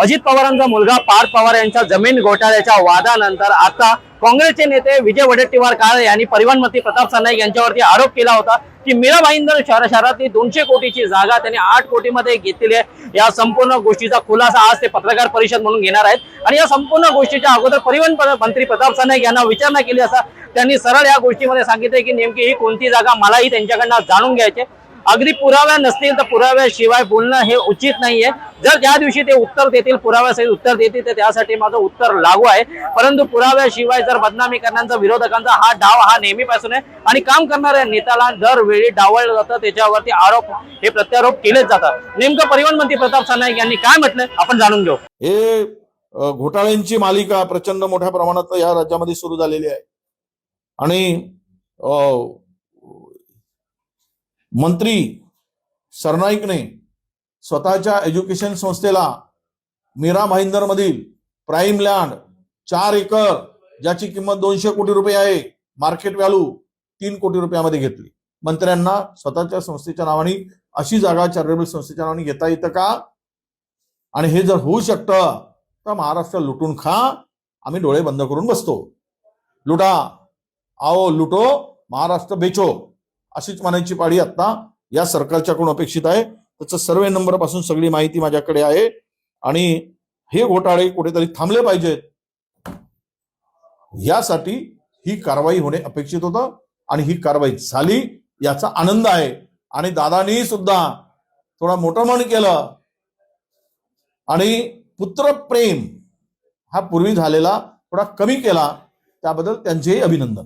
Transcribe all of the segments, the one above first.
अजित पवारांचा मुलगा पार्थ पवार यांच्या जमीन घोटाळ्याच्या वादानंतर आता काँग्रेसचे नेते विजय वडेट्टीवार काळे यांनी परिवहन मंत्री प्रताप सरनाईक यांच्यावरती आरोप केला होता की मीरा भाईंदर शहर शहरातली दोनशे कोटीची जागा त्यांनी आठ कोटीमध्ये घेतलेली आहे. या संपूर्ण गोष्टीचा खुलासा आज ते पत्रकार परिषद म्हणून घेणार आहेत. आणि या संपूर्ण गोष्टीच्या अगोदर परिवहन मंत्री प्रताप सरनाईक यांना विचारणा केली असता त्यांनी सरळ या गोष्टीमध्ये सांगितले की नेमकी ही कोणती जागा मलाही त्यांच्याकडनं जाणून घ्यायचे अगदी पुराव्या नसतील तर पुराव्याशिवाय बोलणं हे उचित नाहीये. जर ज्या दिवशी ते उत्तर देतील पुराव्यासहित उत्तर देतील तर त्यासाठी माझं उत्तर लागू आहे. परंतु पुराव्याशिवाय जर बदनामी करण्याचा विरोधकांचा हा डाव हा नेहमीपासून आहे. आणि काम करणाऱ्या नेत्याला दरवेळी डावळलं जातं. त्याच्यावरती आरोप हे प्रत्यारोप केलेच जातात. नेमकं परिवहन मंत्री प्रताप सरनाईक यांनी काय म्हटलंय आपण जाणून घेऊ. हे घोटाळ्यांची मालिका प्रचंड मोठ्या प्रमाणात या राज्यामध्ये सुरू झालेली आहे. आणि अ, मंत्री सरनाईकने स्वतःच्या एज्युकेशन संस्थेला मीरा भाईंदर मधील प्राईम लँड चार एकर ज्याची किंमत दोनशे कोटी रुपये आहे मार्केट व्हॅल्यू तीन कोटी रुपयामध्ये घेतली. मंत्र्यांना स्वतःच्या संस्थेच्या नावाने अशी जागा चॅरिटेबल संस्थेच्या नावाने घेता येतं का? आणि हे जर होऊ शकतं तर महाराष्ट्र लुटून खा आम्ही डोळे बंद करून बसतो. लुटा आओ लुटो महाराष्ट्र बेचो. अशीच म्हणायची पाळी आता या सरकारच्याकडून अपेक्षित आहे. त्याचं सर्वे नंबरपासून सगळी माहिती माझ्याकडे आहे. आणि हे घोटाळे कुठेतरी थांबले पाहिजेत. यासाठी ही कारवाई होणे अपेक्षित होतं आणि ही कारवाई झाली याचा आनंद आहे. आणि दादानी सुद्धा थोडा मोठं मन केलं. आणि पुत्रप्रेम हा पूर्वी झालेला थोडा कमी केला. त्याबद्दल त्यांचेही अभिनंदन.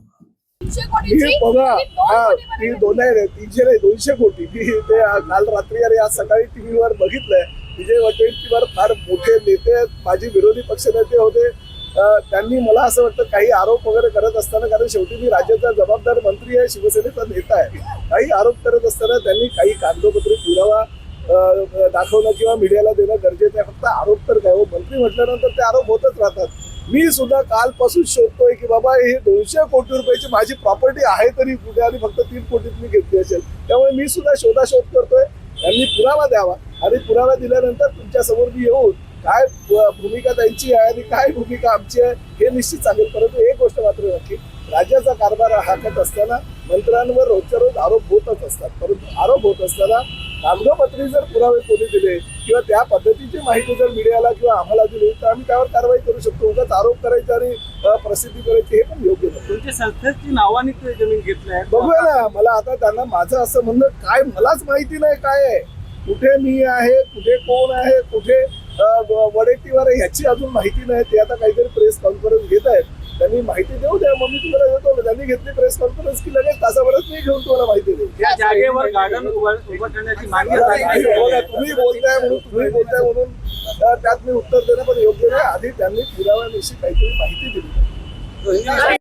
बघा हा ती दोन आहे तीनशे नाही दोनशे कोटी. मी ते काल रात्री आणि आज सकाळी टीव्हीवर बघितलंय. विजय वडेट्टीवार फार मोठे नेते आहेत माझे विरोधी पक्षनेते होते. त्यांनी मला असं वाटतं काही आरोप वगैरे करत असताना कारण शेवटी मी राज्याचा जबाबदार मंत्री आहे शिवसेनेचा नेता आहे. काही आरोप करत असताना त्यांनी काही कागदोपत्री पुरावा दाखवणं किंवा मीडियाला देणं गरजेचं आहे. फक्त आरोप तर काय हो. मंत्री म्हटल्यानंतर ते आरोप होतच राहतात. मी सुद्धा कालपासून शोधतोय की बाबा हे दोनशे कोटी रुपयाची माझी प्रॉपर्टी आहे तरी कुठे आणि फक्त तीन कोटीत मी घेतली असेल. त्यामुळे मी सुद्धा शोधाशोध करतोय. त्यांनी पुरावा द्यावा. आणि पुरावा दिल्यानंतर तुमच्यासमोर मी येऊन काय भूमिका त्यांची आहे आणि काय भूमिका आमची आहे हे निश्चित सांगेल. परंतु एक गोष्ट मात्र नक्की राज्याचा कारभार हाकत असताना मंत्र्यांवर रोजच्या रोज आरोप होतच असतात. परंतु आरोप होत असताना कागदोपत्री जर पुरावे कोणी दिले किंवा त्या पद्धतीची माहिती जर मीडियाला किंवा आम्हाला दिली तर आम्ही त्यावर कारवाई करू शकतो. उगाच आरोप करायचे आणि प्रसिद्धी करायची हे पण योग्य नाही. तुमच्या संस्थेची नावाने ते जमीन घेतलंय. बघूया ना मला आता त्यांना माझं असं म्हणणं काय मलाच माहिती नाही काय आहे. कुठे मी आहे कुठे कोण आहे कुठे वडेट्टीवार आहे ह्याची अजून माहिती नाही. ते आता काहीतरी प्रेस कॉन्फरन्स घेत आहेत. त्यांनी माहिती मग मी तुम्हाला देतो त्यांनी घेतली प्रेस कॉन्फरन्स की लगेच तासाभरात मी घेऊन तुम्हाला माहिती देईल त्या जागेवर गार्डन उभं उभं करण्याची मागणी बघा. तुम्ही बोलताय म्हणून तुम्ही बोलताय म्हणून त्यात मी उत्तर देणं पण योग्य नाही. आधी त्यांनी पुराव्याविषयी काहीतरी माहिती दिली.